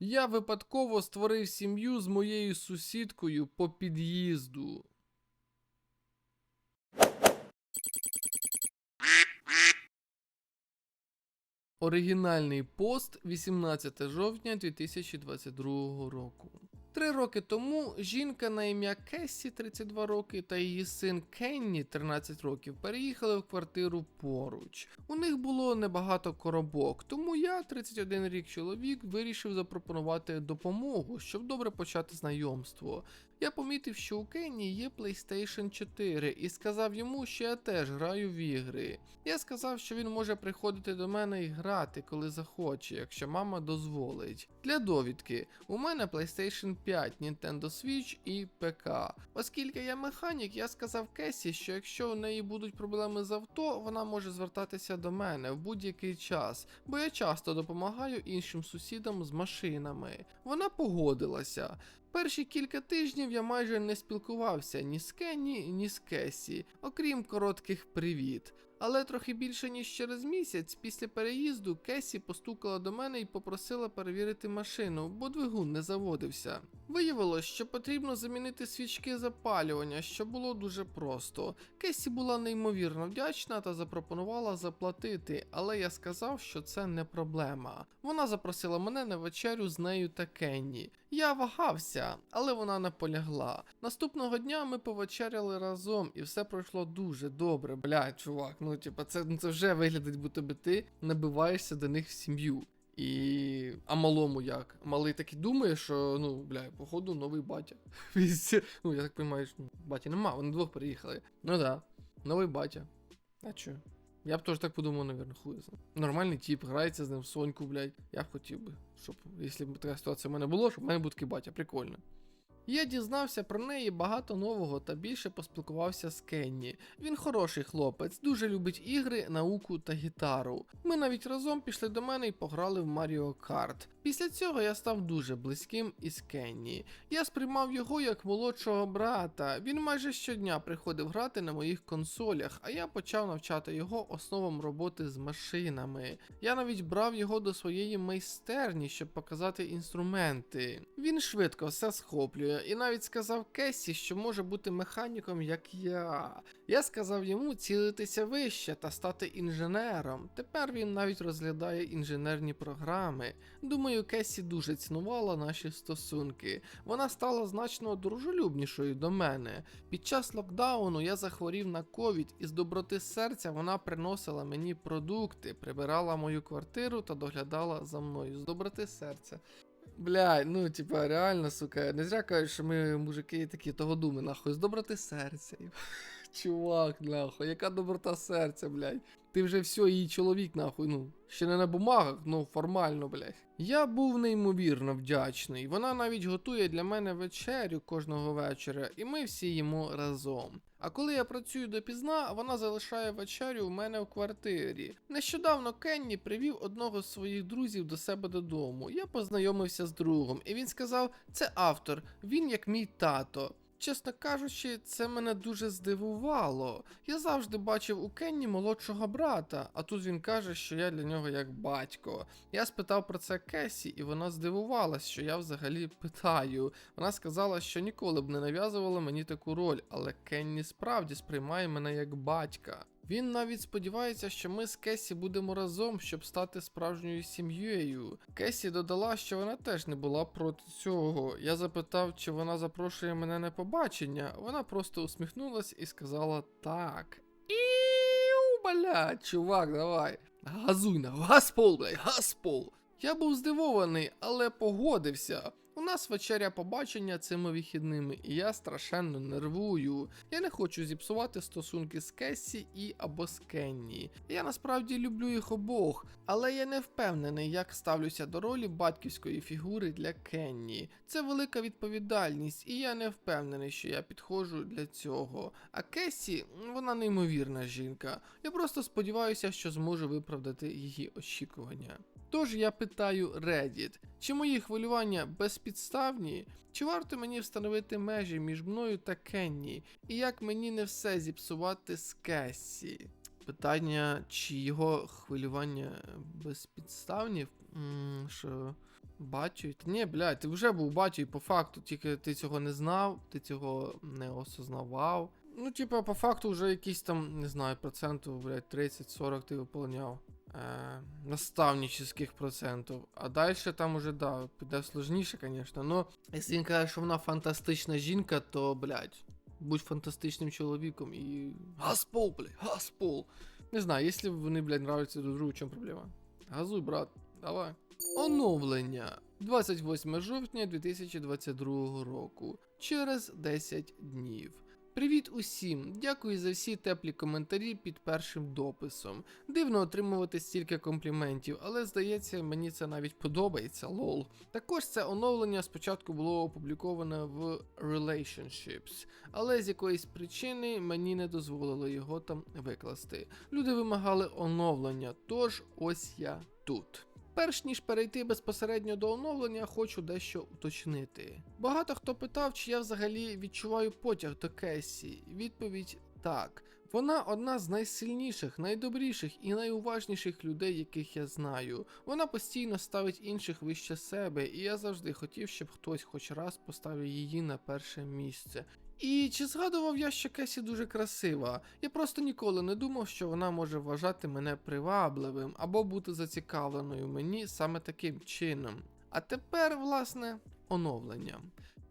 Я випадково створив сім'ю з моєю сусідкою по під'їзду. Оригінальний пост 18 жовтня 2022 року. Три роки тому жінка на ім'я Кесі, 32 роки та її син Кенні 13 років переїхали в квартиру поруч. У них було небагато коробок, тому я, 31 рік чоловік, вирішив запропонувати допомогу, щоб добре почати знайомство. Я помітив, що у Кенні є PlayStation 4 і сказав йому, що я теж граю в ігри. Я сказав, що він може приходити до мене і грати, коли захоче, якщо мама дозволить. Для довідки, у мене PlayStation 5, Nintendo Switch і ПК. Оскільки я механік, я сказав Кесі, що якщо у неї будуть проблеми з авто, вона може звертатися до мене в будь-який час, бо я часто допомагаю іншим сусідам з машинами. Вона погодилася. Перші кілька тижнів я майже не спілкувався ні з Кенні, ні з Кесі, окрім коротких привіт. Але трохи більше ніж через місяць після переїзду Кесі постукала до мене і попросила перевірити машину, бо двигун не заводився. Виявилось, що потрібно замінити свічки запалювання, що було дуже просто. Кесі була неймовірно вдячна та запропонувала заплатити, але я сказав, що це не проблема. Вона запросила мене на вечерю з нею та Кенні. Я вагався, але вона наполягла. Наступного дня ми повечеряли разом, і все пройшло дуже добре. Блядь, чувак, ну типа, це, ну, це вже виглядить, будто би ти набиваєшся до них в сім'ю. І. А малому як? Малий так і думає, що ну, бля, походу, новий батя. Ну, я так розумію, що ну, баті нема, вони двох переїхали. Ну да, новий батя. А чо? Я б теж так подумав, навірно, хуй знає. Нормальний тип, грається з ним в Соньку, блядь. Я б хотів би, щоб, якщо б така ситуація в мене була, щоб в мене був такий батя, прикольно. Я дізнався про неї багато нового та більше поспілкувався з Кенні. Він хороший хлопець, дуже любить ігри, науку та гітару. Ми навіть разом пішли до мене і пограли в Маріо Карт. Після цього я став дуже близьким із Кенні. Я сприймав його як молодшого брата. Він майже щодня приходив грати на моїх консолях, а я почав навчати його основам роботи з машинами. Я навіть брав його до своєї майстерні, щоб показати інструменти. Він швидко все схоплює і навіть сказав Кесі, що може бути механіком, як я. Я сказав йому цілитися вище та стати інженером. Тепер він навіть розглядає інженерні програми. Думаю, Кесі дуже цінувала наші стосунки. Вона стала значно дружелюбнішою до мене. Під час локдауну я захворів на ковід, і з доброти серця вона приносила мені продукти, прибирала мою квартиру та доглядала за мною з доброти серця. Бля, ну типа, реально, сука, не зря кажуть, що ми мужики такі того думи, нахуй, з доброти серця. Чувак, нахуй, яка доброта серця, блядь. Ти вже все, її чоловік, нахуй, ну, ще не на бумагах, ну формально, блядь. Я був неймовірно вдячний. Вона навіть готує для мене вечерю кожного вечора, і ми всі їмо разом. А коли я працюю допізна, вона залишає вечерю у мене в квартирі. Нещодавно Кенні привів одного з своїх друзів до себе додому. Я познайомився з другом, і він сказав: це автор, він як мій тато. Чесно кажучи, це мене дуже здивувало. Я завжди бачив у Кенні молодшого брата, а тут він каже, що я для нього як батько. Я спитав про це Кесі, і вона здивувалась, що я взагалі питаю. Вона сказала, що ніколи б не нав'язувала мені таку роль, але Кенні справді сприймає мене як батька. Він навіть сподівається, що ми з Кесі будемо разом, щоб стати справжньою сім'єю. Кесі додала, що вона теж не була проти цього. Я запитав, чи вона запрошує мене на побачення. Вона просто усміхнулась і сказала так. Іу, блядь, чувак, давай. Газуй на газпол, блядь, газпол. Я був здивований, але погодився. У нас вечеря побачення цими вихідними, і я страшенно нервую. Я не хочу зіпсувати стосунки з Кесі і або з Кенні. Я насправді люблю їх обох, але я не впевнений, як ставлюся до ролі батьківської фігури для Кенні. Це велика відповідальність, і я не впевнений, що я підходжу для цього. А Кесі, вона неймовірна жінка. Я просто сподіваюся, що зможу виправдати її очікування. Тож я питаю Reddit, чи мої хвилювання безпідставні? Чи варто мені встановити межі між мною та Кенні? І як мені не все зіпсувати з Кесі? Питання, чи його хвилювання безпідставні? Що Бачу. Та ні, блядь, ти вже був бачу, і по факту, тільки ти цього не знав, ти цього не осознавав. Ну, типа, по факту вже якісь там, не знаю, процентів, блядь, 30-40 ти виповняв. Е, наставнических процентів. А далі там уже, да, піде сложніше, звісно. Но якщо він каже, що вона фантастична жінка, то, блядь, будь фантастичним чоловіком і. Гаспол, блядь, гаспол. Не знаю, якщо вони, блядь, нравляться друг другу, в чому проблема? Газуй, брат, давай. Оновлення 28 жовтня 2022 року. Через 10 днів. Привіт усім! Дякую за всі теплі коментарі під першим дописом. Дивно отримувати стільки компліментів, але здається, мені це навіть подобається, лол. Також це оновлення спочатку було опубліковане в Relationships, але з якоїсь причини мені не дозволили його там викласти. Люди вимагали оновлення, тож ось я тут. Перш ніж перейти безпосередньо до оновлення, хочу дещо уточнити. Багато хто питав, чи я взагалі відчуваю потяг до Кесі. Відповідь так. Вона одна з найсильніших, найдобріших і найуважніших людей, яких я знаю. Вона постійно ставить інших вище себе, і я завжди хотів, щоб хтось хоч раз поставив її на перше місце. І чи згадував я, що Кесі дуже красива? Я просто ніколи не думав, що вона може вважати мене привабливим або бути зацікавленою мені саме таким чином. А тепер, власне, оновлення.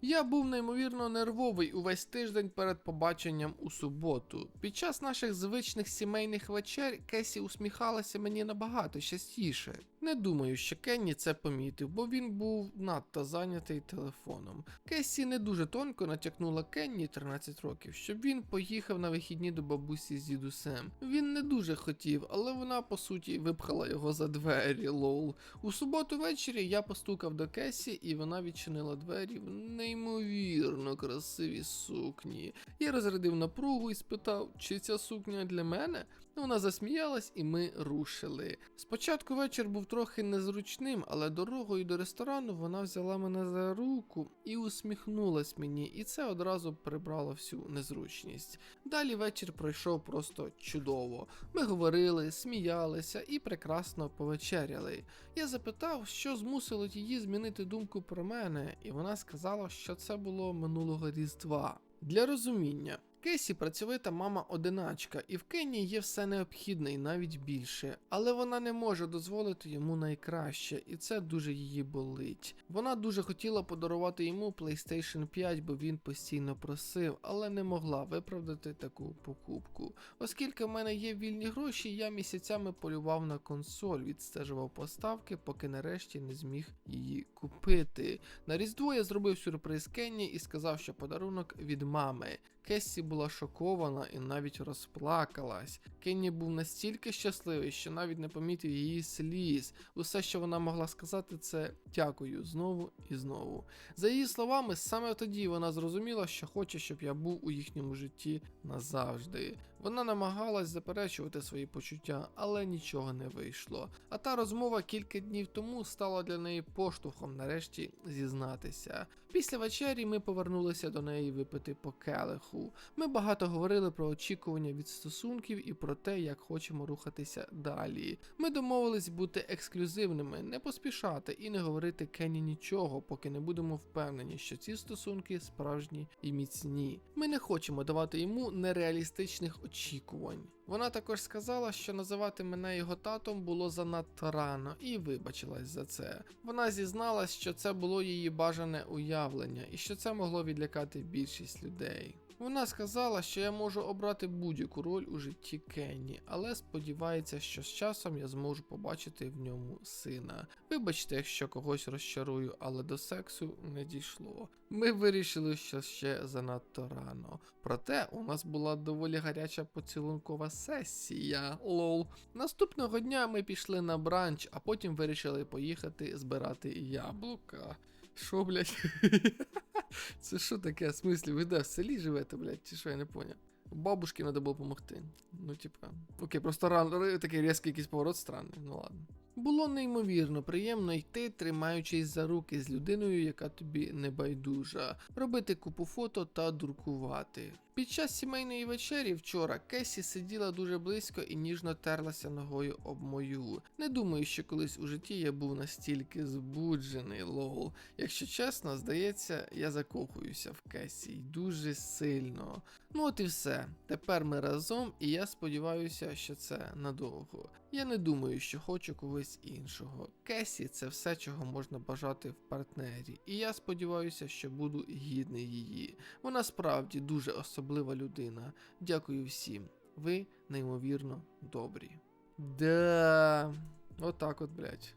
Я був неймовірно нервовий увесь тиждень перед побаченням у суботу. Під час наших звичних сімейних вечер Кесі усміхалася мені набагато частіше. Не думаю, що Кенні це помітив, бо він був надто зайнятий телефоном. Кесі не дуже тонко натякнула Кенні 13 років, щоб він поїхав на вихідні до бабусі з дідусем. Він не дуже хотів, але вона по суті випхала його за двері, лол. У суботу ввечері я постукав до Кесі, і вона відчинила двері в неймовірно красиві сукні. Я розрядив напругу і спитав, чи ця сукня для мене. Вона засміялась, і ми рушили. Спочатку вечір був трохи незручним, але дорогою до ресторану вона взяла мене за руку і усміхнулась мені, і це одразу прибрало всю незручність. Далі вечір пройшов просто чудово. Ми говорили, сміялися і прекрасно повечеряли. Я запитав, що змусило її змінити думку про мене, і вона сказала, що це було минулого різдва. Для розуміння. Кесі працьовита мама одиначка, і в Кені є все необхідне і навіть більше, але вона не може дозволити йому найкраще, і це дуже її болить. Вона дуже хотіла подарувати йому PlayStation 5, бо він постійно просив, але не могла виправдати таку покупку. Оскільки в мене є вільні гроші, я місяцями полював на консоль, відстежував поставки, поки нарешті не зміг її купити. На Різдво я зробив сюрприз Кенні і сказав, що подарунок від мами. Кесі була шокована і навіть розплакалась. Кенні був настільки щасливий, що навіть не помітив її сліз. Усе, що вона могла сказати, це дякую знову і знову. За її словами, саме тоді вона зрозуміла, що хоче, щоб я був у їхньому житті назавжди. Вона намагалась заперечувати свої почуття, але нічого не вийшло. А та розмова кілька днів тому стала для неї поштовхом нарешті зізнатися. Після вечері ми повернулися до неї випити по келиху. Ми багато говорили про очікування від стосунків і про те, як хочемо рухатися далі. Ми домовились бути ексклюзивними, не поспішати і не говорити Кенні нічого, поки не будемо впевнені, що ці стосунки справжні і міцні. Ми не хочемо давати йому нереалістичних очікувань. Вона також сказала, що називати мене його татом було занадто рано, і вибачилась за це. Вона зізналась, що це було її бажане уявлення, і що це могло відлякати більшість людей. Вона сказала, що я можу обрати будь-яку роль у житті Кенні, але сподівається, що з часом я зможу побачити в ньому сина. Вибачте, якщо когось розчарую, але до сексу не дійшло. Ми вирішили, що ще занадто рано. Проте у нас була доволі гаряча поцілункова сесія. Лол. Наступного дня ми пішли на бранч, а потім вирішили поїхати збирати яблука. Що, блядь? Це що таке? В смислі, ви да, в селі живете, блядь, чи що я не поняв? Бабушці треба було допомогти. Ну, типа. Окей, просто ран, такий різкий якийсь поворот странний, ну ладно. Було неймовірно приємно йти, тримаючись за руки з людиною, яка тобі не байдужа, робити купу фото та дуркувати. Під час сімейної вечері вчора Кесі сиділа дуже близько і ніжно терлася ногою об мою. Не думаю, що колись у житті я був настільки збуджений, лол. Якщо чесно, здається, я закохуюся в Кесі й дуже сильно. Ну от і все. Тепер ми разом, і я сподіваюся, що це надовго. Я не думаю, що хочу когось іншого. Кесі це все, чого можна бажати в партнері, і я сподіваюся, що буду гідний її. Вона справді дуже особлива людина. Дякую всім. Ви неймовірно добрі. Да, отак от, блядь.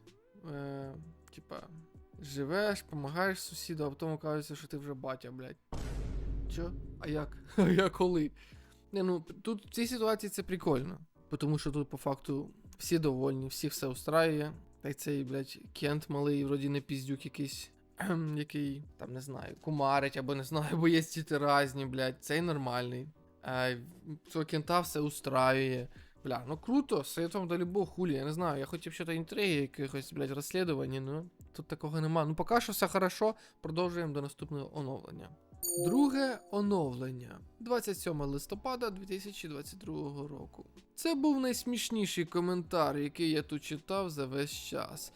Е, типа, живеш, помагаєш сусіду, а потім кажеться, що ти вже батя, блядь. Чо? А як? А як коли? Не, ну, тут в цій ситуації це прикольно. Тому що тут по факту всі довольні, всіх все устраює. Та й цей, блядь, Кент малий, вроді не піздюк якийсь, який, там не знаю, кумарить або не знаю, бо є ті разні, блядь, цей нормальний. А, цього кента все устраює. Бля, ну круто, советом далі Бог хулі, я не знаю, я хотів щось інтриги, якихось, блядь, розслідування, ну тут такого нема. Ну поки що все хорошо, продовжуємо до наступного оновлення. Друге оновлення 27 листопада 2022 року. Це був найсмішніший коментар, який я тут читав за весь час.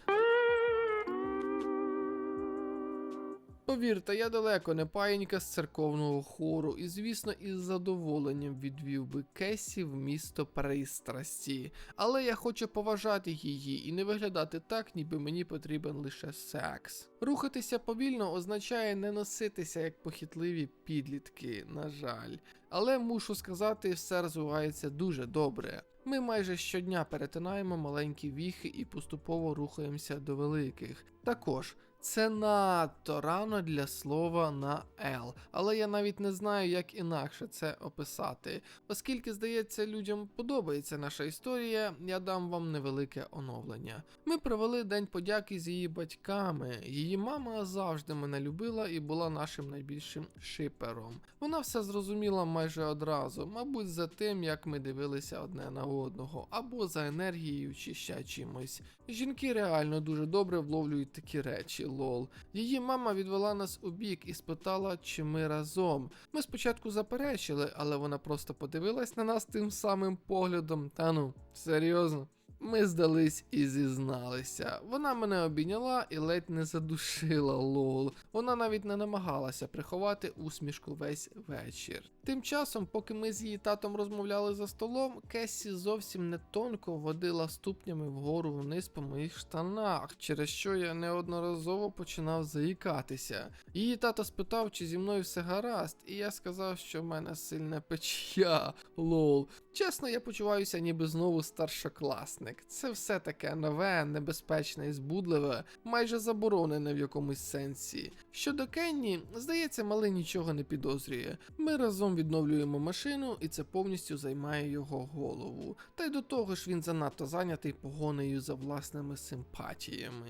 Повірте, я далеко не паєнька з церковного хору, і, звісно, із задоволенням відвів би Кесі в місто пристрасті. Але я хочу поважати її і не виглядати так, ніби мені потрібен лише секс. Рухатися повільно означає не носитися як похитливі підлітки, на жаль. Але мушу сказати, все розвивається дуже добре. Ми майже щодня перетинаємо маленькі віхи і поступово рухаємося до великих. Також це надто рано для слова на L, але я навіть не знаю, як інакше це описати. Оскільки, здається, людям подобається наша історія, я дам вам невелике оновлення. Ми провели день подяки з її батьками. Її мама завжди мене любила і була нашим найбільшим шипером. Вона все зрозуміла майже одразу, мабуть, за тим, як ми дивилися одне на одного, або за енергією чи ще чимось. Жінки реально дуже добре вловлюють такі речі, лол. Її мама відвела нас у бік і спитала, чи ми разом. Ми спочатку заперечили, але вона просто подивилась на нас тим самим поглядом. Та ну, серйозно. Ми здались і зізналися. Вона мене обійняла і ледь не задушила лол. Вона навіть не намагалася приховати усмішку весь вечір. Тим часом, поки ми з її татом розмовляли за столом, Кесі зовсім не тонко водила ступнями вгору вниз по моїх штанах, через що я неодноразово починав заїкатися. Її тато спитав, чи зі мною все гаразд, і я сказав, що в мене сильне печія. Лол. Чесно, я почуваюся ніби знову старшокласник. Це все таке нове, небезпечне і збудливе, майже заборонене в якомусь сенсі. Щодо Кенні, здається, малий нічого не підозрює. Ми разом відновлюємо машину, і це повністю займає його голову. Та й до того ж він занадто зайнятий погонею за власними симпатіями.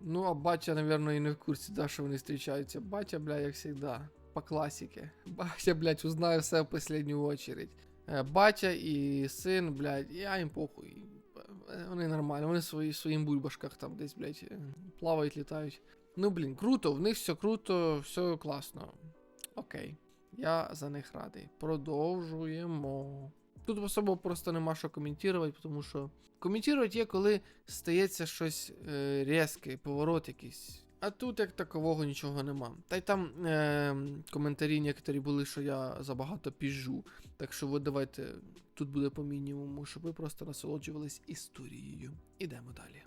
Ну, а батя, напевно, і не в курсі, да, що вони зустрічаються. Батя, бля, як завжди, по класіки. Батя, блядь, узнає все в последню очередь. Е, Батя і син, блядь, я їм похуй. Вони нормально, вони в свої, своїм бульбашках там десь, блядь, е, плавають, літають. Ну, блін, круто, в них все круто, все класно. Окей. Я за них радий. Продовжуємо. Тут особо просто нема що коментувати, тому що коментувати є, коли стається щось е, різке, поворот якийсь. А тут як такового нічого нема. Та й там е, коментарі некоторі були, що я забагато піжу. Так що ви давайте, тут буде по мінімуму, щоб ви просто насолоджувались історією. Ідемо далі.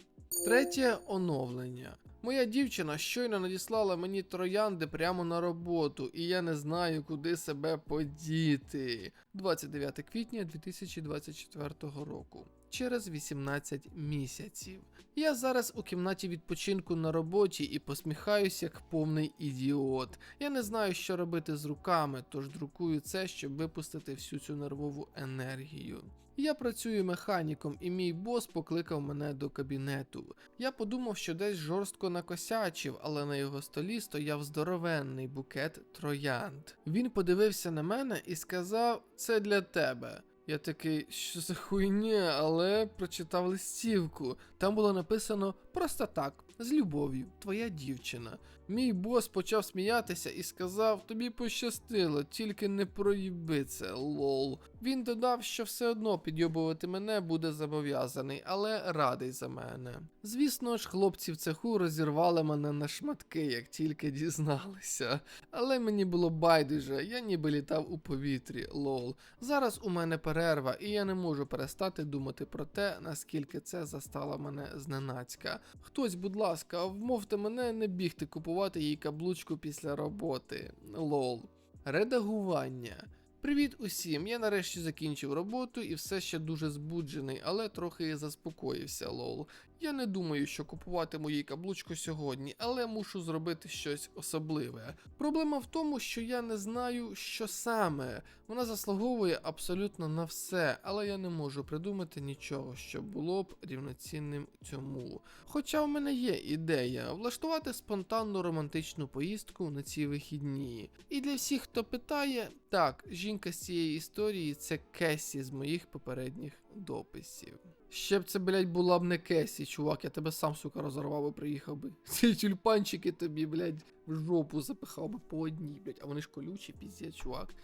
Третє оновлення. Моя дівчина щойно надіслала мені троянди прямо на роботу, і я не знаю, куди себе подіти. 29 квітня 2024 року. Через 18 місяців. Я зараз у кімнаті відпочинку на роботі і посміхаюся як повний ідіот. Я не знаю, що робити з руками, тож друкую це, щоб випустити всю цю нервову енергію. Я працюю механіком, і мій бос покликав мене до кабінету. Я подумав, що десь жорстко накосячив, але на його столі стояв здоровенний букет троянд. Він подивився на мене і сказав: Це для тебе. Я такий, що за хуйня, але прочитав листівку. Там було написано просто так, з любов'ю, твоя дівчина. Мій бос почав сміятися і сказав: тобі пощастило, тільки не проїби це, лол. Він додав, що все одно підйобувати мене буде зобов'язаний, але радий за мене. Звісно ж, хлопці в цеху розірвали мене на шматки, як тільки дізналися. Але мені було байдуже, я ніби літав у повітрі, лол. Зараз у мене перерва, і я не можу перестати думати про те, наскільки це застало мене зненацька. Хтось, будь ласка, вмовте мене не бігти купувати їй каблучку після роботи. Лол. Редагування. Привіт усім! Я нарешті закінчив роботу і все ще дуже збуджений, але трохи заспокоївся, лол. Я не думаю, що купуватиму їй каблучку сьогодні, але мушу зробити щось особливе. Проблема в тому, що я не знаю, що саме. Вона заслуговує абсолютно на все, але я не можу придумати нічого, що було б рівноцінним цьому. Хоча в мене є ідея влаштувати спонтанну романтичну поїздку на ці вихідні. І для всіх, хто питає, так, жінка з цієї історії це Кесі з моїх попередніх дописів. Ще б це, блядь, була б не Кесі, чувак, я тебе сам, сука, розорвав і приїхав би. Ці тюльпанчики тобі, блядь, в жопу запихав би по одній, блядь, а вони ж колючі, піздець, чувак.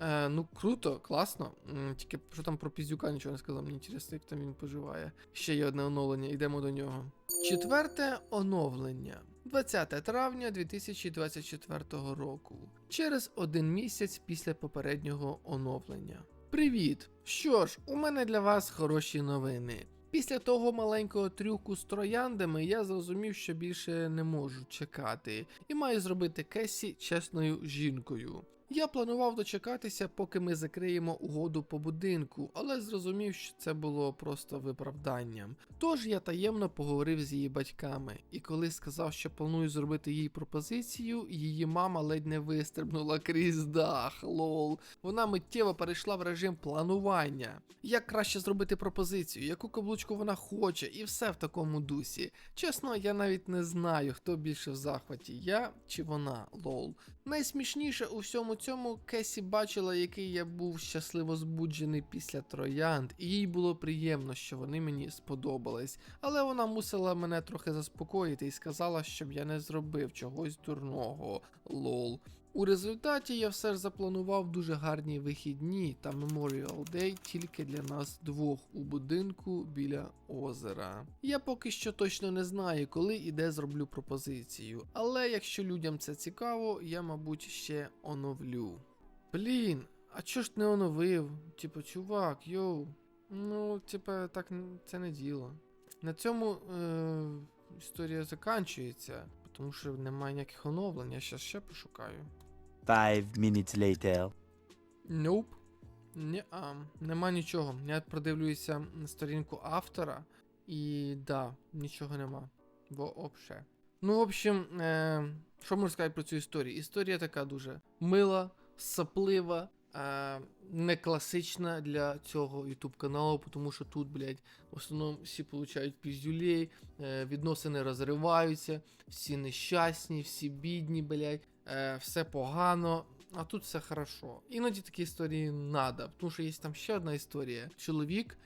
Е, ну, круто, класно. Тільки що там про піздюка нічого не сказав, мені інтересно, як там він поживає. Ще є одне оновлення, йдемо до нього. Четверте оновлення. 20 травня 2024 року. Через один місяць після попереднього оновлення. Привіт! Що ж, у мене для вас хороші новини. Після того маленького трюку з трояндами я зрозумів, що більше не можу чекати, і маю зробити Кесі чесною жінкою. Я планував дочекатися, поки ми закриємо угоду по будинку, але зрозумів, що це було просто виправданням. Тож я таємно поговорив з її батьками, і коли сказав, що планую зробити їй пропозицію, її мама ледь не вистрибнула крізь дах, лол. Вона миттєво перейшла в режим планування. Як краще зробити пропозицію, яку каблучку вона хоче, і все в такому дусі. Чесно, я навіть не знаю, хто більше в захваті, я чи вона, лол. Найсмішніше у всьому цьому Кесі бачила, який я був щасливо збуджений після троянд, і їй було приємно, що вони мені сподобались. Але вона мусила мене трохи заспокоїти і сказала, щоб я не зробив чогось дурного. Лол. У результаті я все ж запланував дуже гарні вихідні та Memorial Day тільки для нас двох у будинку біля озера. Я поки що точно не знаю, коли і де зроблю пропозицію, але якщо людям це цікаво, я, мабуть, ще оновлю. Блін, а чо ж не оновив? Типу, чувак, йоу. Ну, типа, так це не діло. На цьому е- історія заканчується, тому що немає ніяких оновлень, я щас ще пошукаю. Five minutes later. Nope. Ні-а, нема нічого. Я продивлююся на сторінку автора, і да, нічого нема. Вообще. Ну, в общем, е, що можу сказати про цю історію? Історія така дуже мила, саплива, е, не класична для цього YouTube каналу, тому що тут, блядь, в основному всі получають піздюлей, е, відносини розриваються, всі нещасні, всі бідні, блядь, е, все погано. А тут все хорошо. Іноді такі історії надо, тому що є там ще одна історія. Чоловік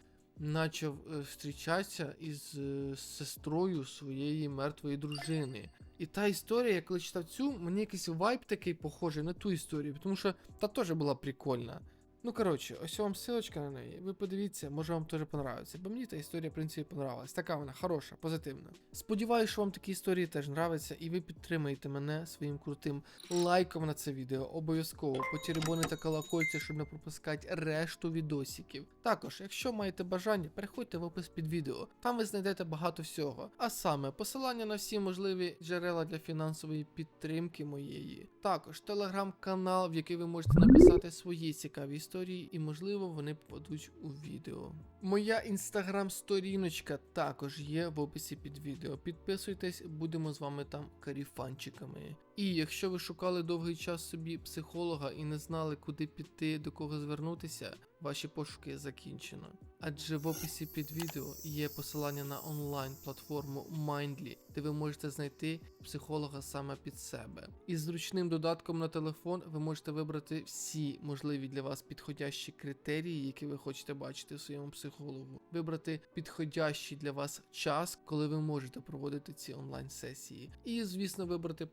почав е, зустрічатися із е, сестрою своєї мертвої дружини. І та історія, я коли читав цю, мені якийсь вайб такий похожий на ту історію, тому що та теж була прикольна. Ну коротше, ось вам ссылочка на неї. Ви подивіться, може вам теж понравиться. Бо мені та історія, в принципі, понравилась. Така вона хороша, позитивна. Сподіваюсь, що вам такі історії теж нравляться, і ви підтримаєте мене своїм крутим лайком на це відео. Обов'язково потеребоните колокольця, щоб не пропускати решту відосиків. Також, якщо маєте бажання, переходьте в опис під відео. Там ви знайдете багато всього. А саме посилання на всі можливі джерела для фінансової підтримки моєї. Також телеграм-канал, в який ви можете написати свої цікаві історії, і можливо вони попадуть у відео. Моя інстаграм-сторіночка також є в описі під відео. Підписуйтесь, будемо з вами там каріфанчиками. І якщо ви шукали довгий час собі психолога і не знали, куди піти, до кого звернутися, ваші пошуки закінчено. Адже в описі під відео є посилання на онлайн платформу Mindly, де ви можете знайти психолога саме під себе. Із зручним додатком на телефон ви можете вибрати всі можливі для вас підходящі критерії, які ви хочете бачити в своєму психологу. Вибрати підходящий для вас час, коли ви можете проводити ці онлайн-сесії. І, звісно, вибрати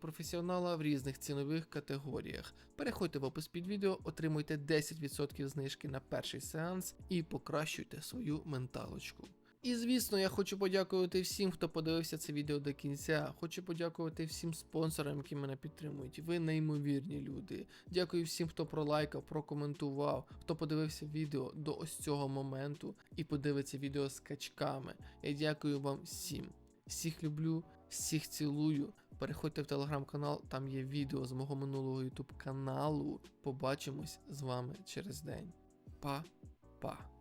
професіонала в різних цінових категоріях. Переходьте в опис під відео, отримуйте 10% знижки на перший сеанс і покращуйте свою менталочку. І звісно, я хочу подякувати всім, хто подивився це відео до кінця. Хочу подякувати всім спонсорам, які мене підтримують. Ви неймовірні люди. Дякую всім, хто пролайкав, прокоментував, хто подивився відео до ось цього моменту і подивиться відео з качками. Я дякую вам всім. Всіх люблю, всіх цілую. Переходьте в телеграм-канал, там є відео з мого минулого ютуб каналу. Побачимось з вами через день. Па-па.